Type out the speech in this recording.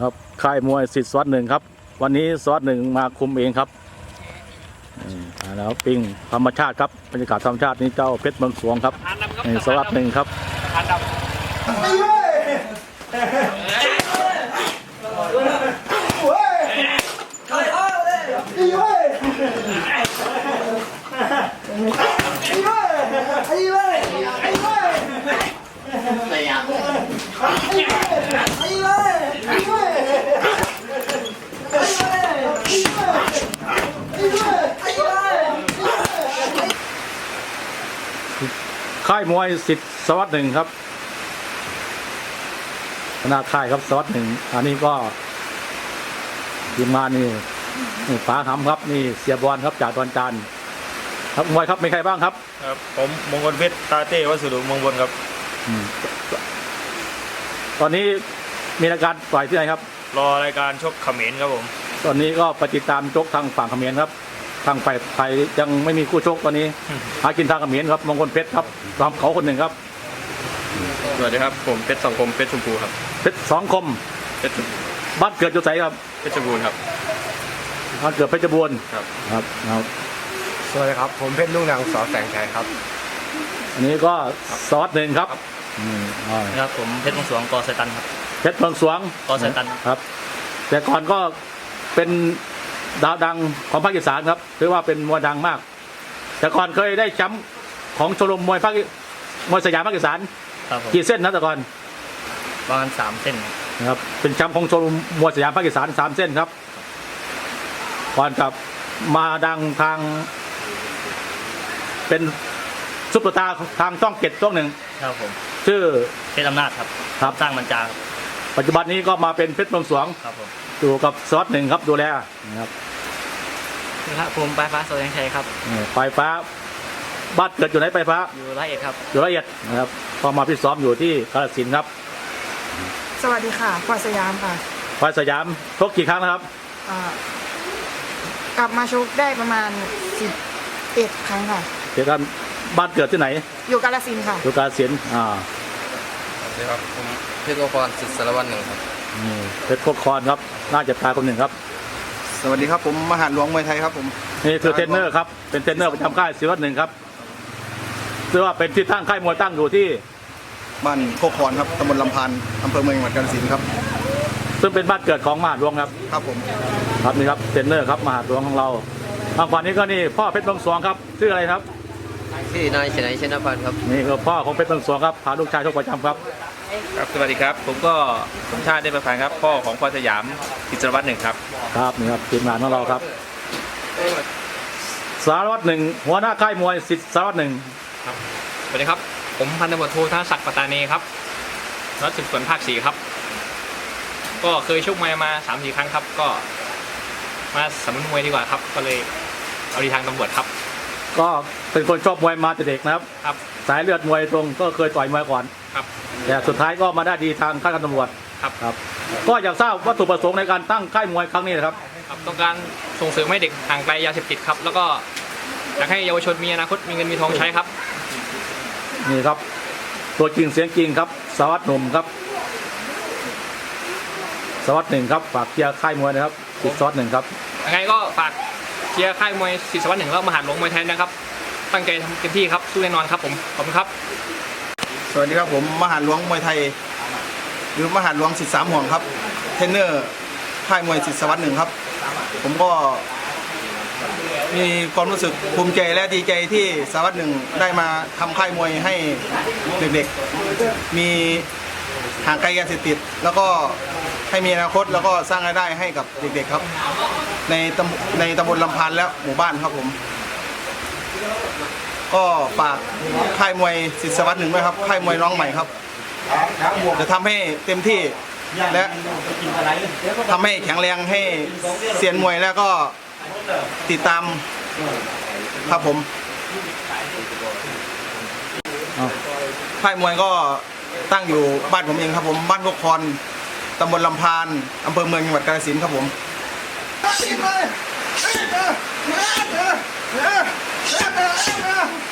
ครับค่ายมวยสิทธิ์สวัสดหนึ่งครับ วันนี้สวัสดหนึ่งมาคุมเองครับนี่อ่าแล้วปิ้งธรรมชาติครับบรรยากาศธรรมชาตินี่เจ้าเพชรเมืองสวงครับทานดำครับนี่สวัสดหนึ่งครับทานดำ ค่ายมวยสิทธิ์สวัสดหนึ่งครับคณะค่ายครับสวัสดหนึ่งอันนี้ก็ทีมงานนี่นี่ป๋าหำครับนี่เสียบอลครับจากดอนจานครับมวยครับมีใครบ้างครับครับผมมงคลเพชรตาเต้วัสดุเมองบนครับ อืมตอนนี้มีรายการต่อยที่ไหนครับ รอรายการชกเขมรครับผม ตอนนี้ก็ไปติดตามชกทางฝั่งเขมรครับ ทางฝ่ายไทยยังไม่มีคู่ชกตอนนี้ หากินทางเขมรครับมงคลเพชรครับตามเขาคนหนึ่งครับสวัสดีครับผมเพชรสังคมเพชรชมพูครับเพชรสองคมเพชรบ้านเกิดจุดใสครับเพชรบูรณ์ครับบ้านเกิดเพชรบูรณ์ครับครับครับสวัสดีครับ ผมเพชรลูกนางสอแสงชัยครับอันนี้ก็ซอสหนึ่งครับอืมอ่าครับผมเพชรมงสวงกอไซตันครับเพชรเมืองสวงกอไซตันครับ แต่ก่อนก็เป็น ดาวดังของภาคอีสานครับถือว่าเป็นมวยดังมาก แต่ก่อนเคยได้แชมป์ของชมรมมวยภาคอีมวยสยามภาคอีสานครับผมกี่เส้นนะแต่ก่อนประมาณสามเส้นนะครับเป็นแชมป์ของชมรมมวยสยามภาคอีสานสามเส้นครับ ก่อนกับมาดังทาง เป็นซุปเปอร์สตาร์ทางช่องเจ็ดช่องหนึ่งครับผมชื่อเพชรอำนาจครับครับสร้างบรรจาครับปัจจุบันนี้ก็มาเป็นเพชรเมืองสวงครับผม อยู่กับซอสหนึ่งครับดูแลนะครับครับผมปลายฟ้าโซยังชัยครับนี่ไฟฟ้าบ้านเกิดอยู่ไหนไฟฟ้า อยู่ร้อยเอ็ดครับอยู่ละเอียดนะครับก็มาพิตซ้อมอยู่ที่กาฬสินธุ์ครับ สวัสดีค่ะพลอยสยามค่ะไฟสยามชกกี่ครั้งนะครับอ่ากลับมาชกได้ประมาณ11ครั้งค่ะเดี๋ยวกันบ้านเกิดที่ไหน อยู่กาลสินธุ์ค่ะอยู่กาฬสินธุ์อ่า สวัสดีครับผมเพชรโอพรสิทธิ์สารวัตรหนึ่งครับนี่เพชรโคกคอนครับ น่าจะตายคนหนึ่งครับ สวัสดีครับผมมหาหลวงมวยไทยครับผมนี่คือเทรนเนอร์ครับ เป็นเทรนเนอร์ประจำค่ายศิวัตหนึ่งครับซึ่งว่าเป็นที่ตั้งค่ายมวยตั้งอยู่ที่ บ้านโคกคอนครับตำบลลำพานอำเภอเมืองจังหวัดกาฬสินธุ์ครับซึ่งเป็นบ้านเกิดของมหาหลวงครับ ครับผมครับนี่ครับเทรนเนอร์ครับมหาหลวงของเราทางฝั่งนี้ก็นี่พ่อเพชรบางสวงครับชื่ออะไรครับ ชื่อนายชนัยชนะพันธ์ครับ นี่คือพ่อของเพชรบางสวงครับพาลูกชายชกประจำครับ ครับสวัสดีครับ ผมก็สมชาติได้ประพันธ์ครับ พ่อของพรสยามกิจวัตรหนึ่งครับ ครับนี่ครับทีมงานของเราครับ สารวัตรหนึ่งหัวหน้าค่ายมวยสิทธิ์สารวัตรหนึ่งสวัสดีครับ ผมพันตำรวจโทธนศักดิ์ปตตานีครับรัฐสืบสวนภาคสี่ครับ ก็เคยชกมวยมาสามสี่ครั้งครับ ก็มาสำนักมวยดีกว่าครับ ก็เลยเอาดีทางตำรวจครับ ก็ เป็นคนชอบมวยมาแต่เด็กนะครับ ครับสายเลือดมวยตรงก็เคยต่อยมวยก่อน ครับแต่สุดท้ายก็มาได้ดีทางค่ายการตำรวจครับครับ ก็อยากทราบวัตถุประสงค์ในการตั้งค่ายมวยครั้งนี้นะครับ ครับต้องการส่งเสริมให้เด็กห่างไกลยาเสพติดครับ แล้วก็อยากให้เยาวชนมีอนาคตมีเงินมีทองใช้ครับ นี่ครับ ตัวจริงเสียงจริงครับ สวัสดหนุ่มครับ สวัสดหนึ่งครับฝากเชียร์ค่ายมวยนะครับติดสวัสดหนึ่งครับยังไงก็ฝากเชียร์ค่ายมวยศิษย์สวัสดิ์หนึ่งแล้วมหาหลวงมวยไทยนะครับ ตั้งใจทำเต็มที่ครับสู้แน่นอนครับผมขอบคุณครับ สวัสดีครับผมมหาหลวงมวยไทย หรือมหาหลวงสิทธิสามห่วงครับ เทรนเนอร์ค่ายมวยสิทธิสวัสดิ์หนึ่งครับ ผมก็ มีความรู้สึกภูมิใจและดีใจที่สวัสดิ์หนึ่งได้มาทำค่ายมวยให้เด็กๆ มีห่างไกลยาเสพติด แล้วก็ให้มีอนาคตแล้วก็สร้างรายได้ให้กับเด็กๆครับ ในตำในตำบลลำพานและหมู่บ้านครับผม ก็ฝากค่ายมวยศิษย์สวัสดิ์หนึ่งด้วยครับค่ายมวยน้องใหม่ครับ จะทำให้เต็มที่และทำให้แข็งแรงให้เซียนมวยแล้วก็ติดตามครับผมค่ายมวยก็ตั้งอยู่บ้านผมเองครับผมบ้านพกคอนตำบลลำพานอำเภอเมืองจังหวัดกาฬสินธุ์ครับผม 来，来，来。